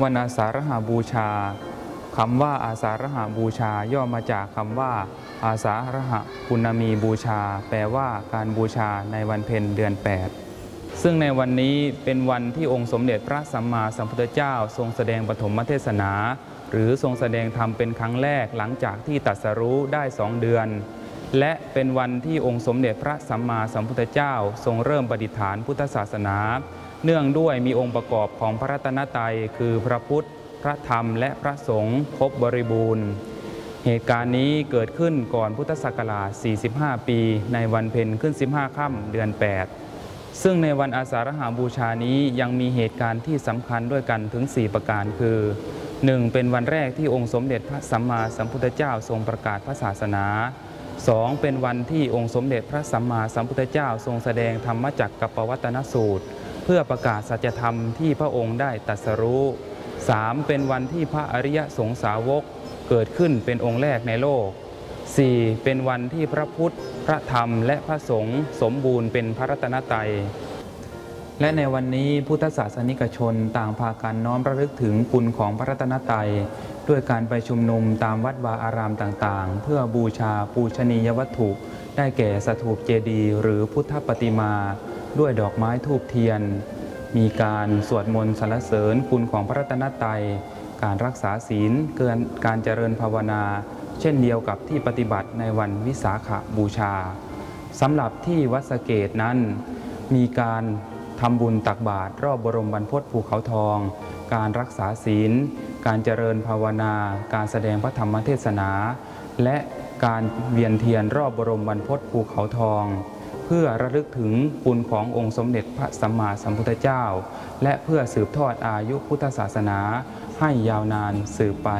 วันอาสาฬหบูชาคำว่าอาสาฬหบูชาย่อมาจากคำว่า อาสาฬหะปุณมีบูชา แปลว่าการบูชาในวันเพ็ญเดือน 8 ซึ่งในวันนี้เป็นวันที่องค์สมเด็จพระสัมมาสัมพุทธเจ้า ทรงแสดงปฐมเทศนา หรือทรงแสดงธรรมเป็นครั้งแรกหลังจากที่ตรัสรู้ได้สองเดือน และเป็นวันที่องค์สมเด็จพระสัมมาสัมพุทธเจ้า ทรงเริ่มประดิฐานพุทธศาสนา เนื่องด้วยมีองค์ประกอบของพระรัตนตรัยคือพระพุทธ พระธรรม และพระสงฆ์ครบบริบูรณ์ เหตุการณ์นี้เกิดขึ้นก่อนพุทธศักราช 45 ปี ในวันเพ็ญขึ้น 15 ค่ำเดือน 8 ซึ่งในวันอาสาฬหาบูชานี้ยังมีเหตุการณ์ที่สำคัญด้วยกันถึง 4 ประการคือ 1. เป็นวันแรกที่องค์สมเด็จพระสัมมาสัมพุทธเจ้าทรงประกาศพระศาสนา 2. เป็นวันที่องค์สมเด็จพระสัมมาสัมพุทธเจ้าทรงแสดงธรรมจักรกับปวัตนสูตร เพื่อประกาศสัจธรรมที่พระองค์ได้ตรัสรู้ 3. เป็นวันที่พระอริยสงสาวกเกิดขึ้นเป็นองค์แรกในโลก 4. เป็นวันที่พระพุทธ พระธรรม และพระสงฆ์สมบูรณ์เป็นพระรัตนตรัย และในวันนี้พุทธศาสนิกชนต่างพากันน้อมระลึกถึงคุณของพระรัตนตรัย ด้วยการไปชุมนุมตามวัดวาอารามต่างๆ เพื่อบูชาปูชนียวัตถุ ได้แก่สถูปเจดีย์หรือพุทธปฏิมา ด้วยดอกไม้ทูบเทียน มีการสวดมนต์สรรเสริญคุณของพระรัตนตรัย การรักษาศีลเกินการเจริญภาวนา เช่นเดียวกับที่ปฏิบัติในวันวิสาขบูชาสำหรับที่วัดสเกตนั้น มีการทำบุญตักบาตรรอบบรมบรรพตภูเขาทอง การรักษาศีล การเจริญภาวนา การแสดงพระธรรมเทศนา และการเวียนเทียนรอบบรมบรรพตภูเขาทอง พื่อระลึกถึงคุณขององค์สมเด็จพระสัมมาสัมพุทธเจ้า และเพื่อสืบทอดอายุพุทธศาสนาให้ยาวนานสืบไป